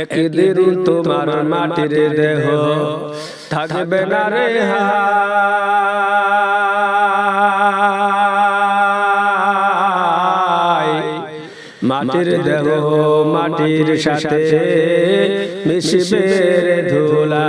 একদিন তোমার মাটির দেহ থাকবে না রে মাটির দেহ মাটির সাথে মিশবে ধুলা।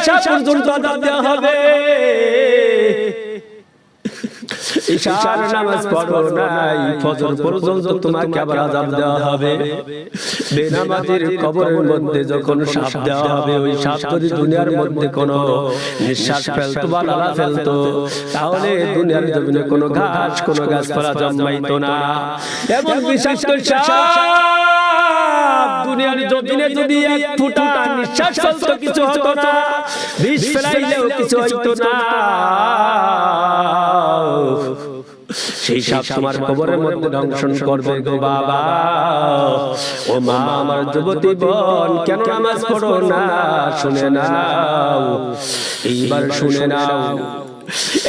ঈশা পর্যন্ত আজাব দেওয়া হবে। ঈশার নামাজ পড়ো নাই ফজর পর্যন্ত তোমাকে আবার আজাব দেওয়া হবে। বেনামাজির কবরের মধ্যে যখন সাপ দেওয়া হবে ওই সাপ যদি দুনিয়ার মধ্যে কোনো নিঃশ্বাস ফেলতো বা লালা ফেলতো তাহলে দুনিয়ার জমিনে কোনো ঘাস কোনো গাছপালা জন্মাইতো না। এবং বিষাক্ত সাপ। দুনিয়ার জমিনে যদি এক ফুটা নিঃশ্বাস ফেলতো কিছু হতো না, বিষ ফেলাইলেও কিছু হইতো না। সেই সাপ তোমার কবরের মধ্যে দংশন করবে গো বাবা। ও মা, আমার যুবতী বোন, কেন নামাজ পড়ো না? শুনে নাও। এইবার শুনে নাও।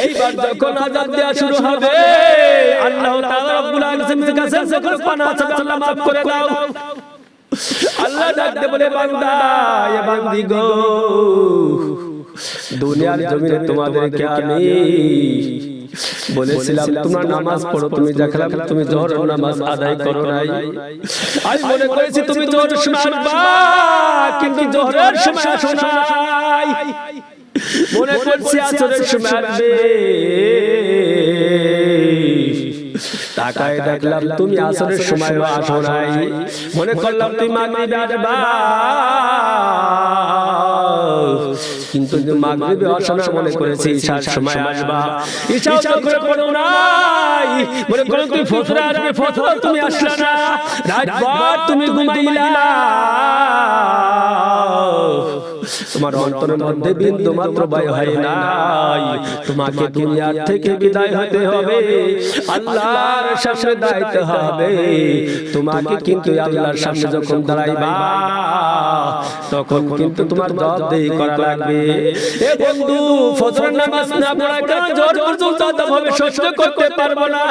এইবার যখন আজাব দেওয়া শুরু হবে, আল্লাহ তাআলা রব্বুল আলামিনের কাছে যখন পানা চাচ্ছে আল্লাহ maaf করে দাও। আল্লাহ ডাকতে বলে বান্দা এ বান্দি গো। দুনিয়ার জমিনে তোমাদেরকে আমি বলেছিলাম তোমরা নামাজ পড়ো তুমি দেখলাম তুমি জোহর নামাজ আদায় করো নাই। আমি মনে করেছি তুমি জোহর সময় আসবা কিন্তু জোহরের সময় আসো নাই মনে করছি আসরের সময় আসবে তাকায় দেখলাম তুমি আসরের সময় আসো নাই। মনে করলাম তুমি মাগরিবে আসবা কিন্তু মাগরিবে আসনা মনে করেছি ঈশার সময় আসবা। ঈশাও তো করে পড়ো নাই। মনে করো তুমি ফজরে আসবে ফজর তুমি আসলা না। রাতভর তুমি ঘুমাইলা। তোমার অন্তরের মধ্যে বিন্দু মাত্র ভয় হয় নাই। তোমাকে দুনিয়া থেকে বিদায় হতে হবে। আল্লাহর সামনে দাঁড়াইতে হবে। তোমাকে কিন্তু আল্লাহর সামনে যখন দাঁড়াইবা, তখন কিন্তু তোমার জবাবদেহি করা লাগবে। এ বন্ধু, ফজরের নামাজ না পড়া কারণ জোর পর্যন্ত হবে? সহ্য করতে পারব না।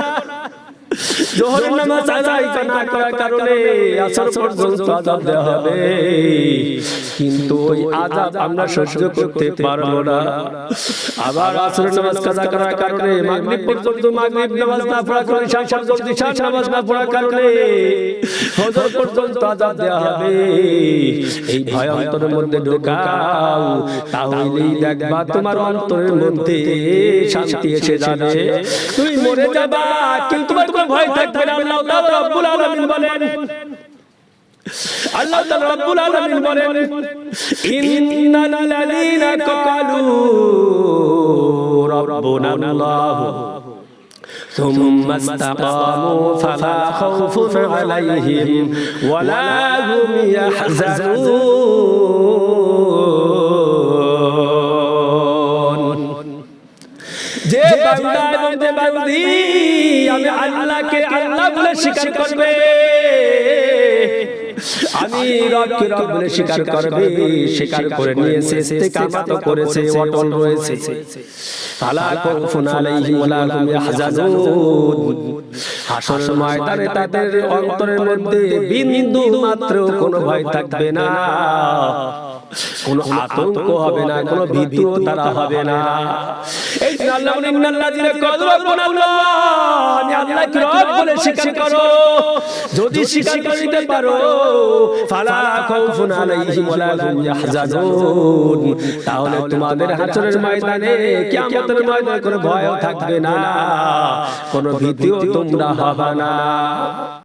জোহরের নামাজ আদায় না করার কারণে আসর পর্যন্ত আজাব দেওয়া হবে। কিন্তু ওই আজাব আমরা সহ্য করতে পারব না। আবার আসরের নামাজ কাজা করার কারণে, মাগরিব পর্যন্ত মাগরিব নামাজ না পর্যন্ত ঈশা নামাজ না পড়ার কারণে পর্যন্ত আজাব দেওয়া হবে। এই ভয় অন্তরের মধ্যে ঢোকাও, তাহলেই দেখবা তোমার অন্তরের মধ্যে শান্তি এসে যাবে। তুমি মরে যাবা, কিন্তু তোমার ভয় থাকবে না আল্লাহ তাআলা রব্বুল আলামিন বলেন আল্লাহ তাআলা রব্বুল আলামিন বলেন ইন্নাল লাযীনা ক্বালু রাব্বুনা আল্লাহ ثم استقاموا فلا خوف عليهم ولا هم يحزنون যে বান্দা এবং যে বান্দি আমি আল্লাহকে আল্লাহ বলে স্বীকার করবে। আমি রবকে রব বলে স্বীকার করবে, স্বীকার করে নিয়েছে করেছে, অটল রয়েছে। ফালা খাউফুন আলাইহিম ওয়ালা হুম ইয়াহজানুন। হাসরের ময়দানে তাদের অন্তরের মধ্যে বিন্দু মাত্র কোনো ভয় থাকবে না। কোনো আতঙ্ক হবে না কোনো ভীতিও তারা হবে না। এই আল্লাহ বলেন ইন্নাল্লাযিনা ক্বালু রাব্বুনা আল্লাহ আমি আল্লাহকে রব বলে স্বীকার করো? যদি স্বীকার করিতে পারো ফালা খাউফুন আলাইহিম ওয়ালা হুম ইয়াহজানুন তাহলে তোমাদের হাসরের ময়দানে কিয়ামতের ময়দানে কোনো ভয় থাকবে না। কোনো ভীতিও তোমরা হবে না।